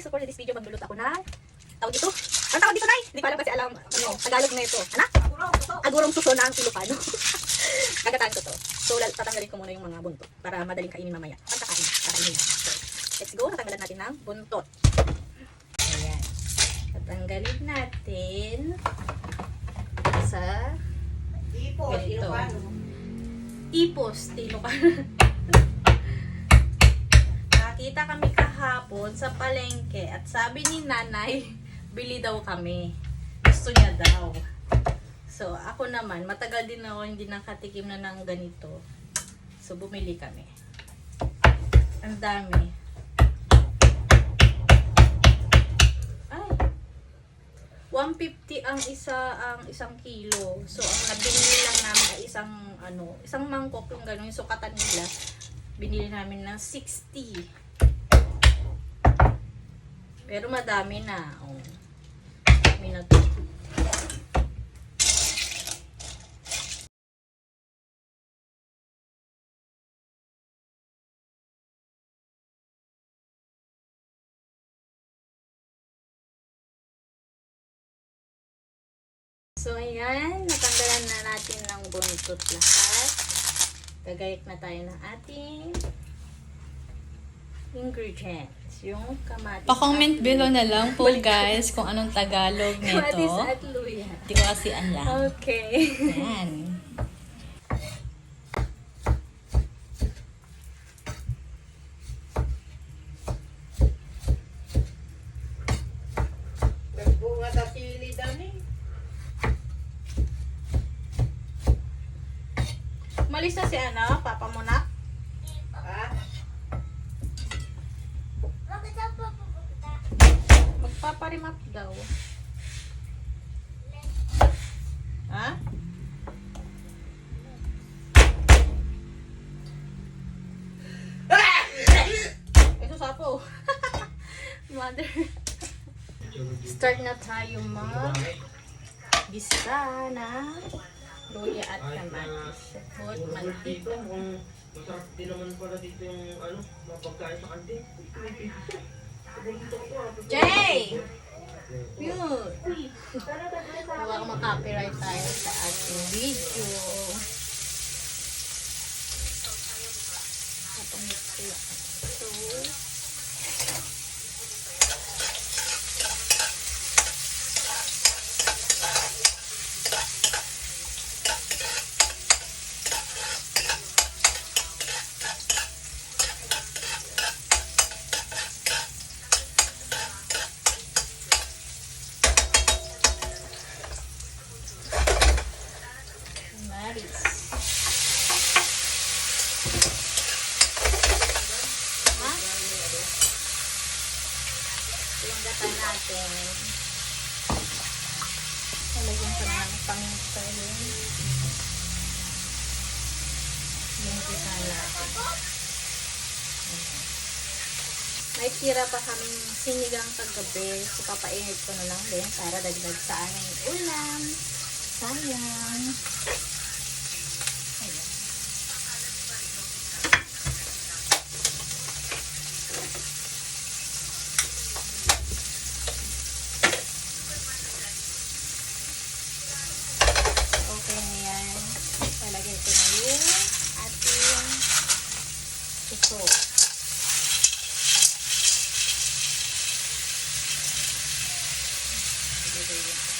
So for this video, magluluto ako ng tawag dito. Ang tawag dito, Nay? Hindi ko alam kasi alam ano, Tagalog na ito. Ano? Agurong suso ng Ilocano. Kagataan ko to. So tatanggalin ko muna yung mga buntot para madaling kainin mamaya. Pagkakain, kakainin na. So, let's go. Natanggalan natin ng buntot. Ayan. Tatanggalin natin sa Ipos, Ganito. Ipos, Ilocano. Nakita kami kahapon sa palengke at sabi ni nanay, bili daw kami. Gusto niya daw. So, ako naman, matagal din ako hindi nakatikim na ng ganito. So, bumili kami. Ang dami. Ay! 150 ang isa ang isang kilo. So, ang nabili lang namin ay isang ano, isang mangkok yung gano'n, yung sukatan nila. Binili namin ng 60. Pero madami na. Oh. Madami. So, ayan. Natanggalan na natin ng buntot lahat. Gagayat na tayo ng ating ingredients. Yung kamatis. Pa-comment below na lang po guys kung anong Tagalog Kamatis nito. at luya. Hindi ko kasi alam. Okay. Yan. Nagbunga sa sili dami. Malis na si ano, Papa mo na. Ha? Magpaparimap daw. Ha? Ito sapo. Mother. Start na tayo mag gisa na luya at kamatis. Dito, mantika. masarap din naman pala dito yung ano, mga pagkain sa kantin. Jay! Yun. Huwag makapiright tayo sa ating video. Atong ito yan. So, Maris. Ha? Yung gata natin. Talagyan na ng paminta yun. Yung gata natin. May tira pa kaming sinigang kagabi. So, papainit ko na lang din para dagdag sa aming ulam. Sayang. Ayan. Okay na yan. Palagay ko na yung ating ito. Ilagay yan. Tapos,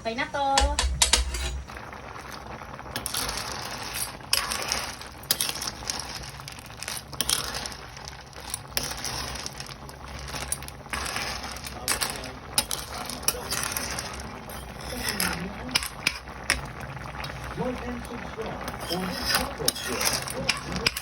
Okay na to. Like and subscribe for more